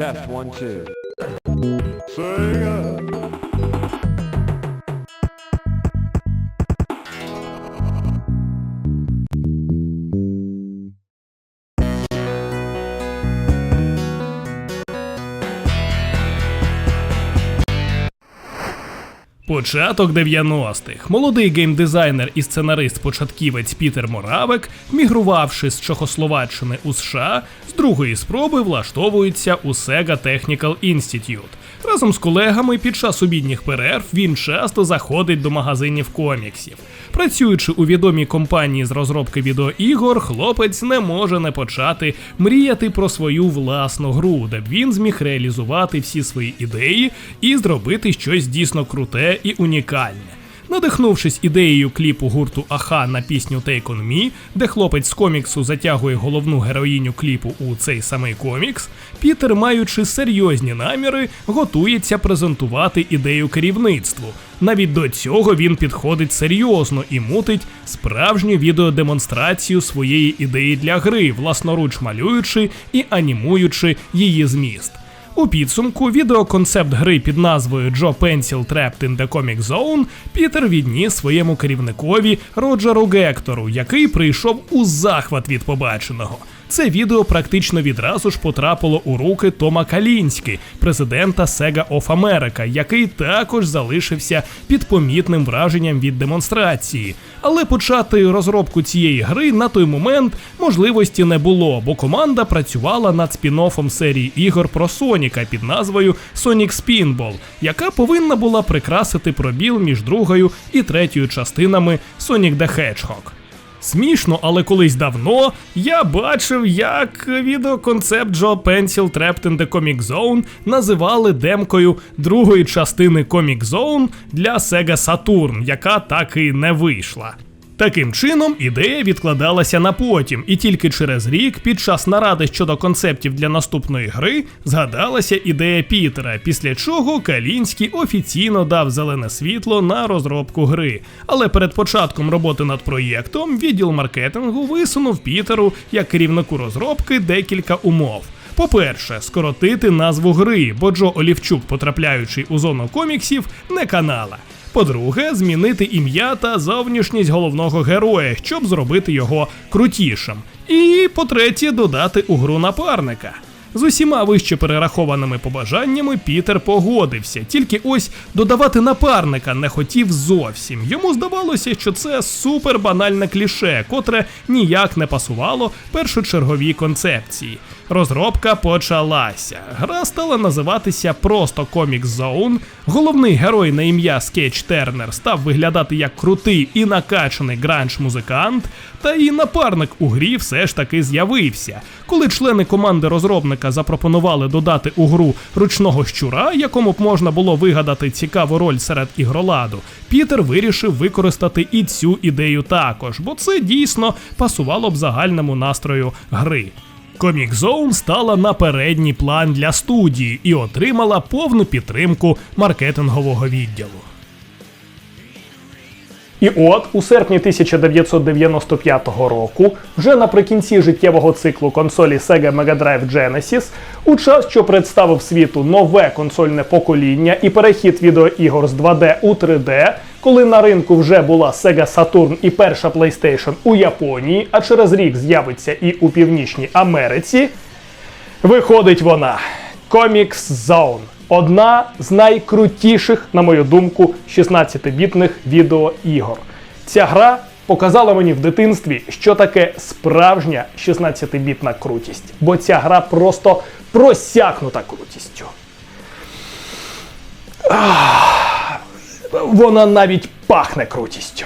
Test one, two. Sega. Початок 90-х. Молодий геймдизайнер і сценарист-початківець Пітер Моравек, мігрувавши з Чехословаччини у США, з другої спроби влаштовується у Sega Technical Institute. Разом з колегами під час обідніх перерв він часто заходить до магазинів коміксів. Працюючи у відомій компанії з розробки відеоігор, хлопець не може не почати мріяти про свою власну гру, де б він зміг реалізувати всі свої ідеї і зробити щось дійсно круте і унікальне. Надихнувшись ідеєю кліпу гурту Аха на пісню Take On Me, де хлопець з коміксу затягує головну героїню кліпу у цей самий комікс, Пітер, маючи серйозні наміри, готується презентувати ідею керівництву. Навіть до цього він підходить серйозно і мутить справжню відеодемонстрацію своєї ідеї для гри, власноруч малюючи і анімуючи її зміст. У підсумку відеоконцепт гри під назвою Джо Pencil Trapped in the Comic Zone Пітер відніс своєму керівникові Роджеру Гектору, який прийшов у захват від побаченого. Це відео практично відразу ж потрапило у руки Тома Калінськи, президента Sega of America, який також залишився під помітним враженням від демонстрації. Але почати розробку цієї гри на той момент можливості не було, бо команда працювала над спін-оффом серії ігор про Соніка під назвою Sonic Spinball, яка повинна була прикрасити пробіл між другою і третьою частинами Sonic the Hedgehog. Смішно, але колись давно я бачив, як відеоконцепт Джо Пенсіл Trapped in the Comic Zone називали демкою другої частини Comic Zone для Sega Saturn, яка так і не вийшла. Таким чином, ідея відкладалася на потім, і тільки через рік, під час наради щодо концептів для наступної гри, згадалася ідея Пітера, після чого Калінський офіційно дав зелене світло на розробку гри. Але перед початком роботи над проєктом відділ маркетингу висунув Пітеру як керівнику розробки декілька умов. По-перше, скоротити назву гри, бо Джо Олівчук, потрапляючий у зону коміксів, не канала. По-друге, змінити ім'я та зовнішність головного героя, щоб зробити його крутішим. І по-третє, додати у гру напарника. З усіма вище перерахованими побажаннями Пітер погодився, тільки ось додавати напарника не хотів зовсім. Йому здавалося, що це супер банальне кліше, котре ніяк не пасувало першочерговій концепції. Розробка почалася. Гра стала називатися просто Comic Zone. Головний герой на ім'я Скетч Тернер став виглядати як крутий і накачаний гранж-музикант, та і напарник у грі все ж таки з'явився. Коли члени команди розробника запропонували додати у гру ручного щура, якому б можна було вигадати цікаву роль серед ігроладу, Пітер вирішив використати і цю ідею також, бо це дійсно пасувало б загальному настрою гри. Comic Zone стала на передній план для студії і отримала повну підтримку маркетингового відділу. І от у серпні 1995 року, вже наприкінці життєвого циклу консолі Sega Mega Drive Genesis, у час, що представив світу нове консольне покоління і перехід відеоігор з 2D у 3D, коли на ринку вже була Sega Saturn і перша PlayStation у Японії, а через рік з'явиться і у Північній Америці, виходить вона Comics Zone. Одна з найкрутіших, на мою думку, 16-бітних відеоігор. Ця гра показала мені в дитинстві, що таке справжня 16-бітна крутість. Бо ця гра просто просякнута крутістю. Ах, Вона навіть пахне крутістю.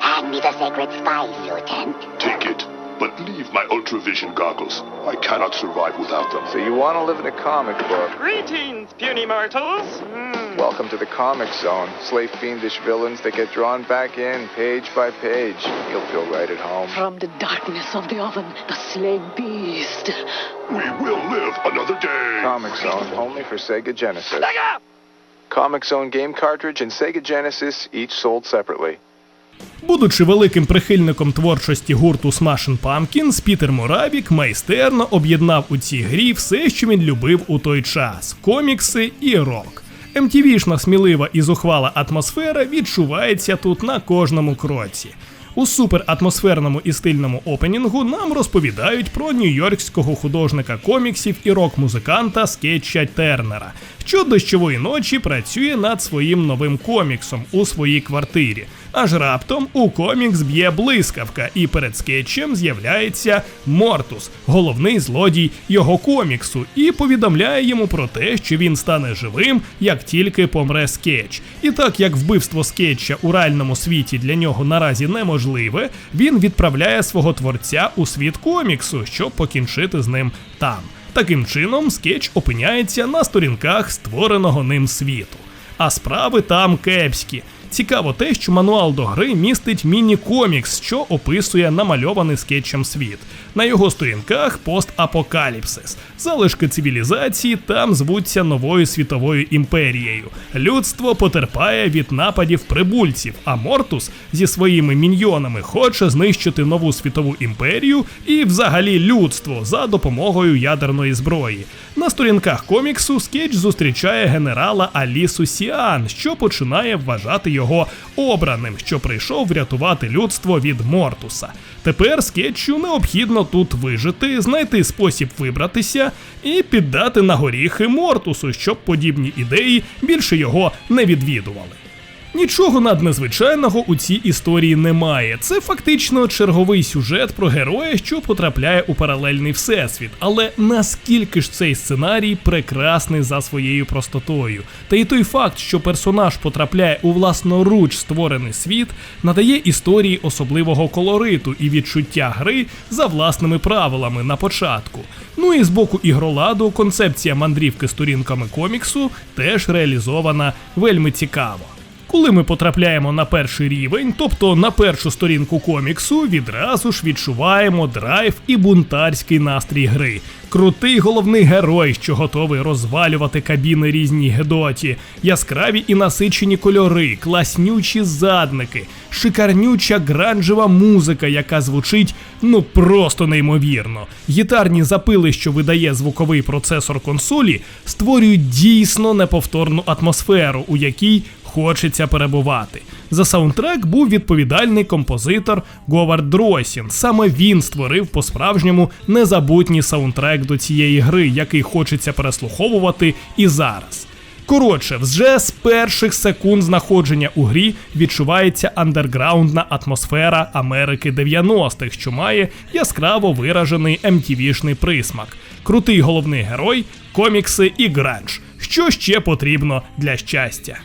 Hand me the sacred spice, Lieutenant. Take it, but leave my ultravision goggles. I cannot survive without them. So you want to live in a comic book? Greetings, puny mortals. Hmm. Welcome to the comic zone. Slay fiendish villains that get drawn back in page by page. You'll feel right at home. From the darkness of the oven, the slain beast. We will live another day. Comic Zone, only for Sega Genesis. Comic Zone game cartridge and Sega Genesis, each sold separately. Будучи великим прихильником творчості гурту Smashing Pumpkins, Пітер Моравік майстерно об'єднав у цій грі все, що він любив у той час: комікси і рок. MTV-шна смілива і зухвала атмосфера відчувається тут на кожному кроці. У суператмосферному і стильному опенінгу нам розповідають про нью-йоркського художника коміксів і рок-музиканта Скетча Тернера, що дощової ночі працює над своїм новим коміксом у своїй квартирі. Аж раптом у комікс б'є блискавка, і перед скетчем з'являється Мортус, головний злодій його коміксу, і повідомляє йому про те, що він стане живим, як тільки помре скетч. І так як вбивство скетча у реальному світі для нього наразі неможливе, він відправляє свого творця у світ коміксу, щоб покінчити з ним там. Таким чином, скетч опиняється на сторінках створеного ним світу. А справи там кепські. Цікаво те, що мануал до гри містить міні-комікс, що описує намальований скетчем світ. На його сторінках постапокаліпсис. Залишки цивілізації там звуться новою світовою імперією. Людство потерпає від нападів прибульців, а Мортус зі своїми міньйонами хоче знищити нову світову імперію і взагалі людство за допомогою ядерної зброї. На сторінках коміксу скетч зустрічає генерала Алісу Сіан, що починає вважати його обраним, що прийшов врятувати людство від Мортуса. Тепер скетчу необхідно тут вижити, знайти спосіб вибратися і піддати на горіхи Мортусу, щоб подібні ідеї більше його не відвідували. Нічого наднезвичайного у цій історії немає. Це фактично черговий сюжет про героя, що потрапляє у паралельний всесвіт. Але наскільки ж цей сценарій прекрасний за своєю простотою? Та й той факт, що персонаж потрапляє у власноруч створений світ, надає історії особливого колориту і відчуття гри за власними правилами на початку. Ну і з боку ігроладу концепція мандрівки сторінками коміксу теж реалізована вельми цікаво. Коли ми потрапляємо на перший рівень, тобто на першу сторінку коміксу, відразу ж відчуваємо драйв і бунтарський настрій гри. Крутий головний герой, що готовий розвалювати кабіни різній гедоті, яскраві і насичені кольори, класнючі задники, шикарнюча гранжева музика, яка звучить ну просто неймовірно. Гітарні запили, що видає звуковий процесор консолі, створюють дійсно неповторну атмосферу, у якій хочеться перебувати. За саундтрек був відповідальний композитор Говард Дросін. Саме він створив по-справжньому незабутній саундтрек до цієї гри, який хочеться переслуховувати і зараз. Коротше, вже з перших секунд знаходження у грі відчувається андерграундна атмосфера Америки 90-х, що має яскраво виражений MTV-шний присмак, крутий головний герой, комікси і гранж. Що ще потрібно для щастя?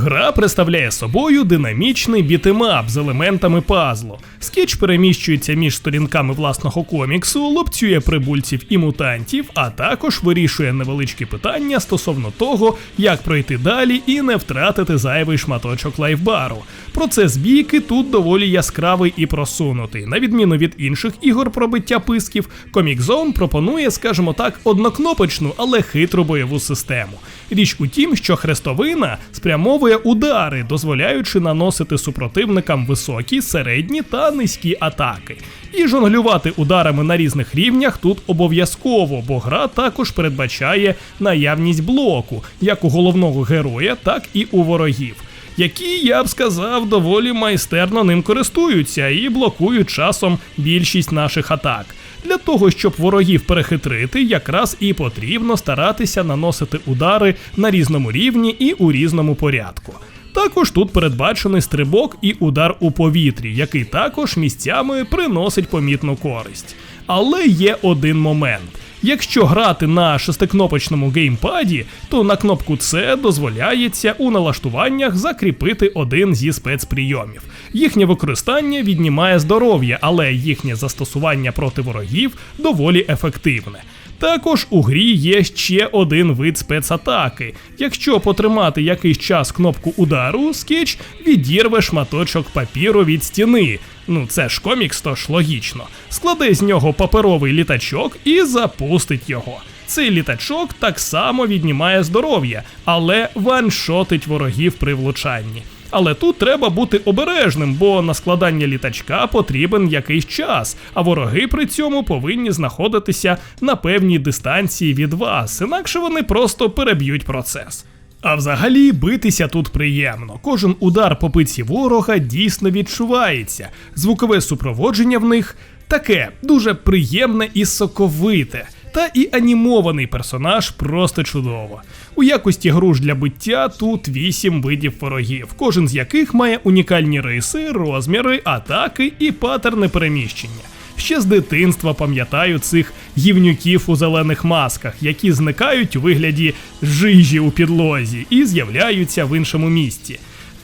Гра представляє собою динамічний бітемап з елементами пазлу. Скетч переміщується між сторінками власного коміксу, лупцює прибульців і мутантів, а також вирішує невеличкі питання стосовно того, як пройти далі і не втратити зайвий шматочок лайфбару. Процес бійки тут доволі яскравий і просунутий. На відміну від інших ігор про биття писків, Comic Zone пропонує, скажімо так, однокнопочну, але хитру бойову систему. Річ у тім, що хрестовина спрямовує удари, дозволяючи наносити супротивникам високі, середні та низькі атаки. І жонглювати ударами на різних рівнях тут обов'язково, бо гра також передбачає наявність блоку, як у головного героя, так і у ворогів. Які, я б сказав, доволі майстерно ним користуються і блокують часом більшість наших атак. Для того, щоб ворогів перехитрити, якраз і потрібно старатися наносити удари на різному рівні і у різному порядку. Також тут передбачений стрибок і удар у повітрі, який також місцями приносить помітну користь. Але є один момент. Якщо грати на шестикнопочному геймпаді, то на кнопку C дозволяється у налаштуваннях закріпити один зі спецприйомів. Їхнє використання віднімає здоров'я, але їхнє застосування проти ворогів доволі ефективне. Також у грі є ще один вид спецатаки. Якщо потримати якийсь час кнопку удару, скетч відірве шматочок папіру від стіни. Ну це ж комікс, тож логічно. Складе з нього паперовий літачок і запустить його. Цей літачок так само віднімає здоров'я, але ваншотить ворогів при влучанні. Але тут треба бути обережним, бо на складання літачка потрібен якийсь час, а вороги при цьому повинні знаходитися на певній дистанції від вас, інакше вони просто переб'ють процес. А взагалі битися тут приємно. Кожен удар по пиці ворога дійсно відчувається. Звукове супроводження в них таке дуже приємне і соковите. Та і анімований персонаж просто чудово. У якості груш для биття тут 8 видів ворогів, кожен з яких має унікальні риси, розміри, атаки і паттерни переміщення. Ще з дитинства пам'ятаю цих гівнюків у зелених масках, які зникають у вигляді жижі у підлозі і з'являються в іншому місці.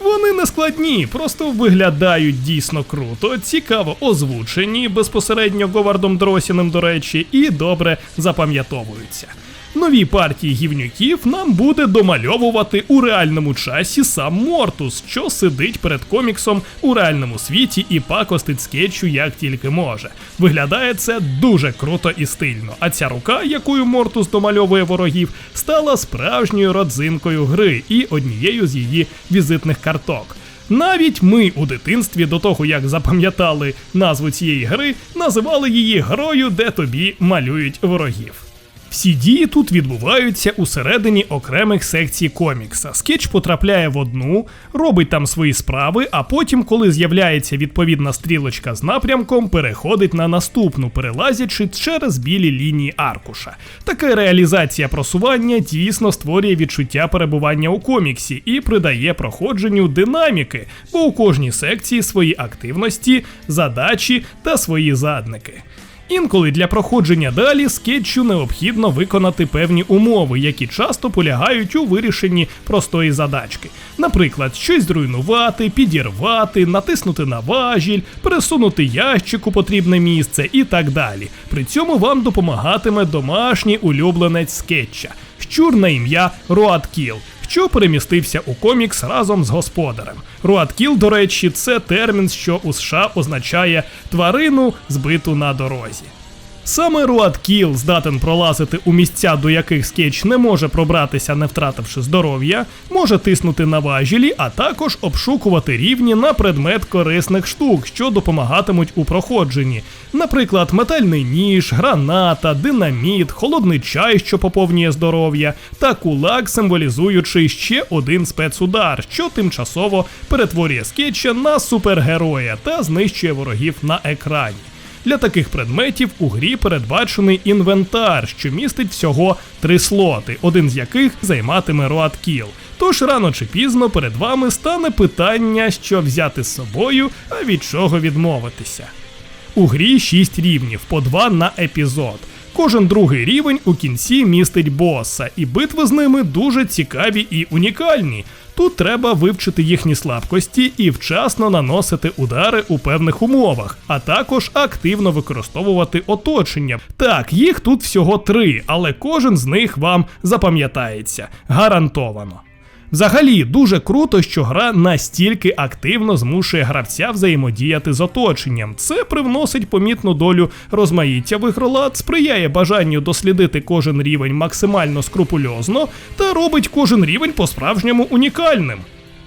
Вони не складні, просто виглядають дійсно круто, цікаво озвучені безпосередньо Говардом Дросіним, до речі, і добре запам'ятовуються. Нові партії гівнюків нам буде домальовувати у реальному часі сам Мортус, що сидить перед коміксом у реальному світі і пакостить скетчу як тільки може. Виглядає це дуже круто і стильно. А ця рука, якою Мортус домальовує ворогів, стала справжньою родзинкою гри і однією з її візитних карток. Навіть ми у дитинстві до того, як запам'ятали назву цієї гри, називали її грою, де тобі малюють ворогів. Всі дії тут відбуваються усередині окремих секцій комікса. Скетч потрапляє в одну, робить там свої справи, а потім, коли з'являється відповідна стрілочка з напрямком, переходить на наступну, перелазячи через білі лінії аркуша. Така реалізація просування дійсно створює відчуття перебування у коміксі і придає проходженню динаміки, бо у кожній секції свої активності, задачі та свої задники. Інколи для проходження далі скетчу необхідно виконати певні умови, які часто полягають у вирішенні простої задачки. Наприклад, щось зруйнувати, підірвати, натиснути на важіль, пересунути ящик у потрібне місце і так далі. При цьому вам допомагатиме домашній улюбленець скетча щур на ім'я Роадкіл що перемістився у комікс разом з господарем. Руаткіл, до речі, це термін, що у США означає тварину, збиту на дорозі. Саме Руаткіл здатен пролазити у місця, до яких скетч не може пробратися, не втративши здоров'я, може тиснути на важілі, а також обшукувати рівні на предмет корисних штук, що допомагатимуть у проходженні. Наприклад, метальний ніж, граната, динаміт, холодний чай, що поповнює здоров'я, та кулак, символізуючи ще один спецудар, що тимчасово перетворює скетча на супергероя та знищує ворогів на екрані. Для таких предметів у грі передбачений інвентар, що містить всього три слоти, один з яких займатиме Роадкіл. Тож рано чи пізно перед вами стане питання, що взяти з собою, а від чого відмовитися. У грі 6 рівнів, по 2 на епізод. Кожен другий рівень у кінці містить боса, і битви з ними дуже цікаві і унікальні. Тут треба вивчити їхні слабкості і вчасно наносити удари у певних умовах, а також активно використовувати оточення. Так, їх тут всього три, але кожен з них вам запам'ятається гарантовано. Взагалі дуже круто, що гра настільки активно змушує гравця взаємодіяти з оточенням. Це привносить помітну долю розмаїття в ігролад, сприяє бажанню дослідити кожен рівень максимально скрупульозно та робить кожен рівень по-справжньому унікальним.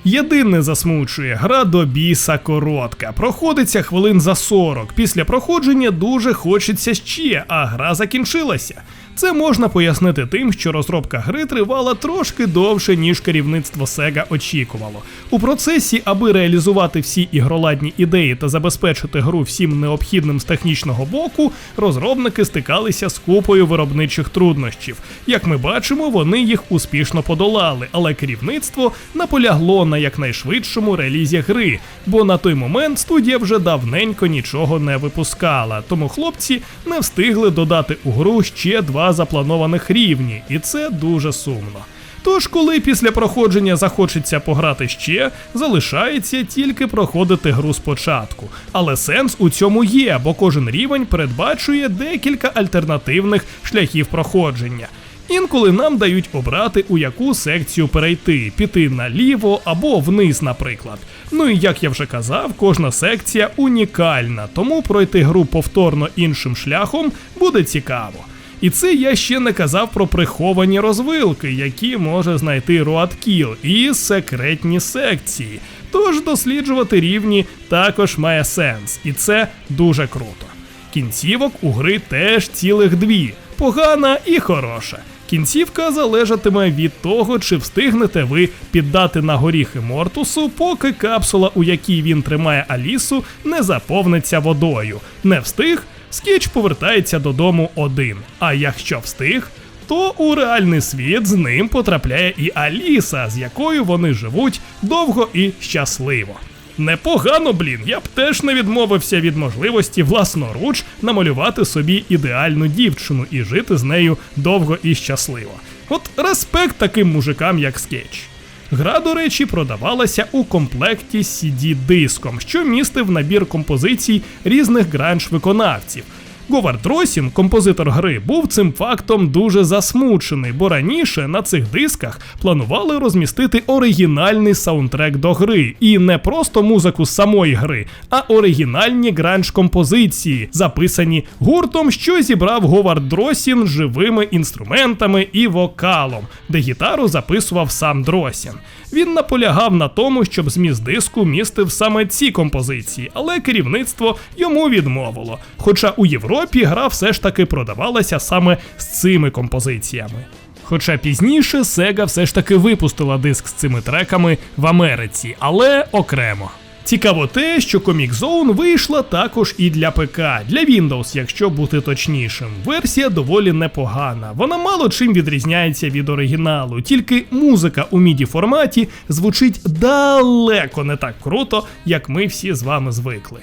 Єдине засмучує, гра до біса коротка, проходиться хвилин за 40. Після проходження дуже хочеться ще, а гра закінчилася. Це можна пояснити тим, що розробка гри тривала трошки довше, ніж керівництво Sega очікувало. У процесі, аби реалізувати всі ігроладні ідеї та забезпечити гру всім необхідним з технічного боку, розробники стикалися з купою виробничих труднощів. Як ми бачимо, вони їх успішно подолали, але керівництво наполягло на якнайшвидшому релізі гри, бо на той момент студія вже давненько нічого не випускала, тому хлопці не встигли додати у гру ще два запланованих рівні, і це дуже сумно. Тож, коли після проходження захочеться пограти ще, залишається тільки проходити гру спочатку. Але сенс у цьому є, бо кожен рівень передбачує декілька альтернативних шляхів проходження. Інколи нам дають обрати, у яку секцію перейти, піти наліво або вниз, наприклад. Ну і як я вже казав, кожна секція унікальна, тому пройти гру повторно іншим шляхом буде цікаво. І це я ще не казав про приховані розвилки, які може знайти Руаткіл, і секретні секції. Тож досліджувати рівні також має сенс, і це дуже круто. Кінцівок у гри теж цілих дві погана і хороша. Кінцівка залежатиме від того, чи встигнете ви піддати на горіхи Мортусу, поки капсула, у якій він тримає Алісу, не заповниться водою. Не встиг, скіч повертається додому один. А якщо встиг, то у реальний світ з ним потрапляє і Аліса, з якою вони живуть довго і щасливо. Непогано, блін, я б теж не відмовився від можливості власноруч намалювати собі ідеальну дівчину і жити з нею довго і щасливо. От респект таким мужикам, як скетч. Гра, до речі, продавалася у комплекті CD-диском, що містив набір композицій різних гранж-виконавців. Говард Росін, композитор гри, був цим фактом дуже засмучений, бо раніше на цих дисках планували розмістити оригінальний саундтрек до гри, і не просто музику з самої гри, а оригінальні гранж-композиції, записані гуртом, що зібрав Говард Дросін живими інструментами і вокалом, де гітару записував сам Дросін. Він наполягав на тому, щоб зміст диску містив саме ці композиції, але керівництво йому відмовило. Хоча у Європі гра все ж таки продавалася саме з цими композиціями. Хоча пізніше Sega все ж таки випустила диск з цими треками в Америці, але окремо. Цікаво те, що Comic Zone вийшла також і для ПК, для Windows, якщо бути точнішим. Версія доволі непогана. Вона мало чим відрізняється від оригіналу, тільки музика у міді форматі звучить далеко не так круто, як ми всі з вами звикли.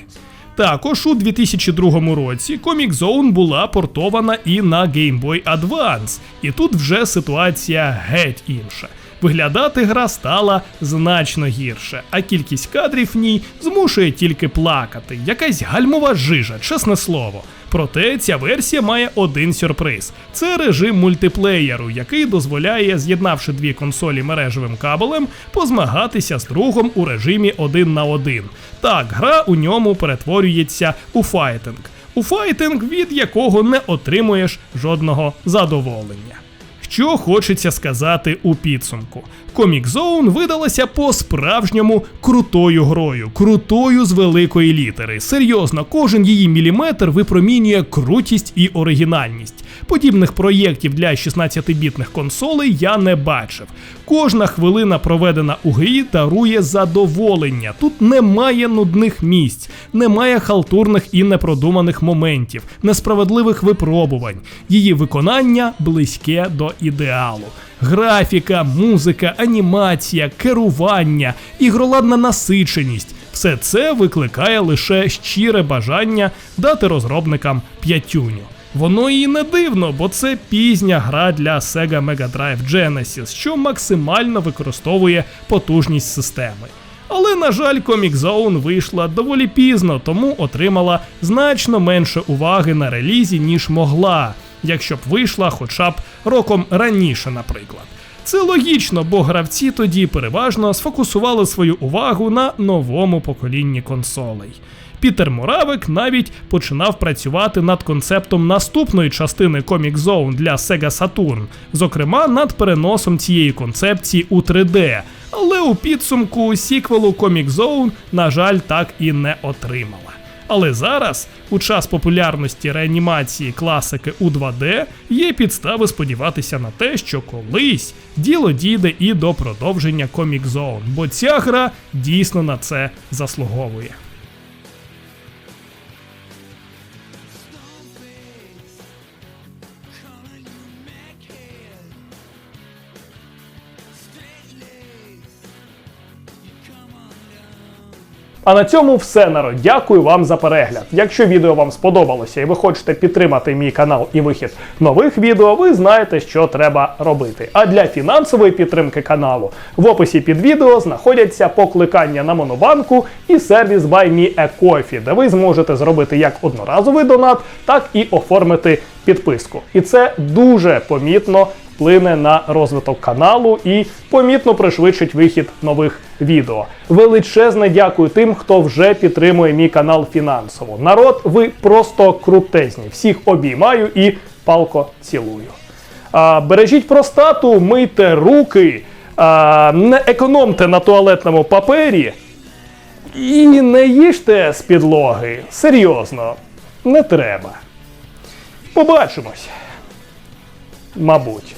Також у 2002 році Comic Zone була портована і на Game Boy Advance, і тут вже ситуація геть інша. Виглядати гра стала значно гірше, а кількість кадрів в ній змушує тільки плакати. Якась гальмова жижа, чесне слово. Проте ця версія має один сюрприз: це режим мультиплеєру, який дозволяє, з'єднавши дві консолі мережевим кабелем, позмагатися з другом у режимі один на один. Так, гра у ньому перетворюється у файтинг. У файтинг, від якого не отримуєш жодного задоволення. Що хочеться сказати у підсумку. Comic Zone видалася по-справжньому крутою грою, крутою з великої літери. Серйозно, кожен її міліметр випромінює крутість і оригінальність. Подібних проєктів для 16-бітних консолей я не бачив. Кожна хвилина, проведена у грі, дарує задоволення. Тут немає нудних місць, немає халтурних і непродуманих моментів, несправедливих випробувань. Її виконання близьке до ідеалу. Графіка, музика, анімація, керування, ігроладна насиченість все це викликає лише щире бажання дати розробникам п'ятюню. Воно і не дивно, бо це пізня гра для Sega Mega Drive Genesis, що максимально використовує потужність системи. Але, на жаль, Comic Zone вийшла доволі пізно, тому отримала значно менше уваги на релізі, ніж могла, якщо б вийшла хоча б роком раніше, наприклад. Це логічно, бо гравці тоді переважно сфокусували свою увагу на новому поколінні консолей. Пітер Муравик навіть починав працювати над концептом наступної частини Comic Zone для Sega Saturn, зокрема над переносом цієї концепції у 3D. Але у підсумку сіквелу Comic Zone, на жаль, так і не отримала. Але зараз, у час популярності реанімації класики у 2D, є підстави сподіватися на те, що колись діло дійде і до продовження Comic Zone, бо ця гра дійсно на це заслуговує. А на цьому все народ. Дякую вам за перегляд. Якщо відео вам сподобалося і ви хочете підтримати мій канал і вихід нових відео, ви знаєте, що треба робити. А для фінансової підтримки каналу в описі під відео знаходяться покликання на монобанку і сервіс BuyMeACoffee, де ви зможете зробити як одноразовий донат, так і оформити підписку. І це дуже помітно вплине на розвиток каналу і помітно пришвидшить вихід нових відео. Величезне дякую тим, хто вже підтримує мій канал фінансово. Народ, ви просто крутезні. Всіх обіймаю і палко цілую. А, Бережіть простату, мийте руки, а, не економте на туалетному папері. І не їжте з підлоги. Серйозно, не треба. Побачимось. Мабуть.